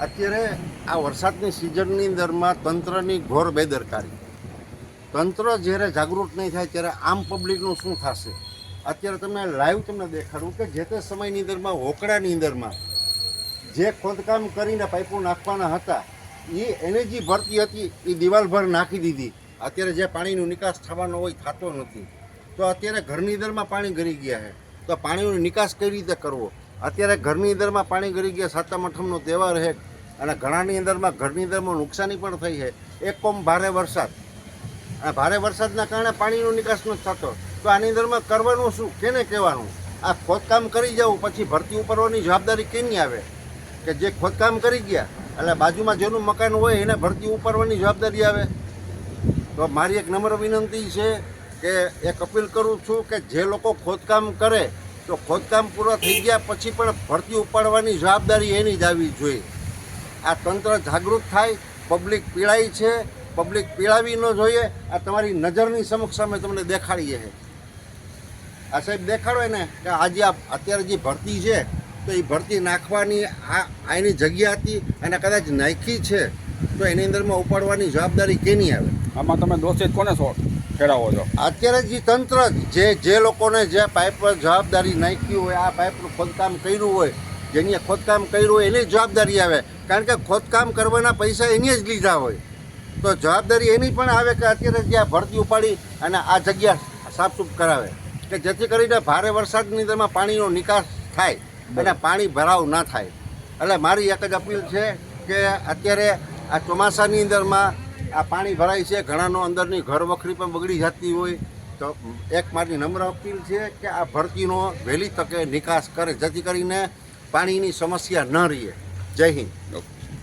અત્યારે આ વરસાદની સિઝનની અંદરમાં તંત્રની ઘોર બેદરકારી. તંત્ર જ્યારે જાગૃત નહીં થાય ત્યારે આમ પબ્લિકનું શું થશે? અત્યારે તમને લાઈવ તમને દેખાડું કે જે તે સમયની અંદરમાં, હોકડાની અંદરમાં, જે ખોદકામ કરીને પાઇપો નાખવાના હતા, એ એને જે ભરતી હતી, એ દિવાલ ભર નાખી દીધી. અત્યારે જે પાણીનો નિકાસ થવાનો હોય, થતો નથી. તો અત્યારે ઘરની અંદરમાં પાણી ગરી ગયા છે. તો પાણીનો નિકાસ કઈ રીતે કરવો? અત્યારે ઘરની અંદરમાં પાણી ગરી ગયા, સાતમ, આઠમનો તહેવાર છે અને ઘણાની અંદરમાં ઘરની અંદરમાં નુકસાની પણ થઈ છે. એક કોમ ભારે વરસાદ. આ ભારે વરસાદના કારણે પાણીનો નિકાસ નથી થતો. તો આની અંદરમાં કરવાનું શું? કેને કહેવાનું? આ ખોદકામ કરી જવું પછી ભરતી ઉપરવાની જવાબદારી કેની આવે? કે જે ખોદકામ કરી ગયા, એટલે બાજુમાં જેનું મકાન હોય એને ભરતી ઉપરવાની જવાબદારી આવે? તો મારી એક નમ્ર વિનંતી છે કે એક અપીલ કરું છું કે જે લોકો ખોદકામ કરે તો ખોદકામ પૂરા થઈ ગયા પછી પણ ભરતી ઉપાડવાની જવાબદારી એની જ આવવી જોઈએ. આ તંત્ર જાગૃત થાય, પબ્લિક પીળાઈ છે, પબ્લિક પીળાવી ન જોઈએ, આ તમારી નજરની સમક્ષ અમે તમને દેખાડીએ છે આ સાહેબ દેખાડો ને કે આજે આ અત્યારે જે ભરતી છે, તો એ ભરતી નાખવાની આ એની જગ્યા હતી અને કદાચ નાખી છે, તો એની અંદરમાં ઉપાડવાની જવાબદારી કેની આવે? આમાં તમે દોષિત કોને છો? ઠેરાવો છો. અત્યારે જે તંત્ર જે જે લોકોને જે પાઇપ પર જવાબદારી નાખી હોય આ પાઇપનું ખોદકામ કર્યું હોય જેની ખોદકામ કર્યું હોય એની જવાબદારી આવે. કારણ કે ખોદકામ કરવાના પૈસા એની જ લીધા હોય. તો જવાબદારી એની પણ આવે કે અત્યારે જ્યાં ભરતી ઉપાડી અને આ જગ્યા સાફસૂફ કરાવે. કે જેથી કરીને ભારે વરસાદની અંદરમાં પાણીનો નિકાસ થાય અને પાણી ભરાવ ના થાય. એટલે મારી એક જ અપીલ છે કે અત્યારે આ ચોમાસાની અંદરમાં આ પાણી ભરાય છે, ઘણાનો અંદરની ઘર વખરી પણ બગડી જતી હોય, તો એક મારી નમ્ર અપીલ છે કે આ ભરતીનો વહેલી તકે નિકાસ કરે, જેથી કરીને પાણીની સમસ્યા ન રહે જય હિન્દ.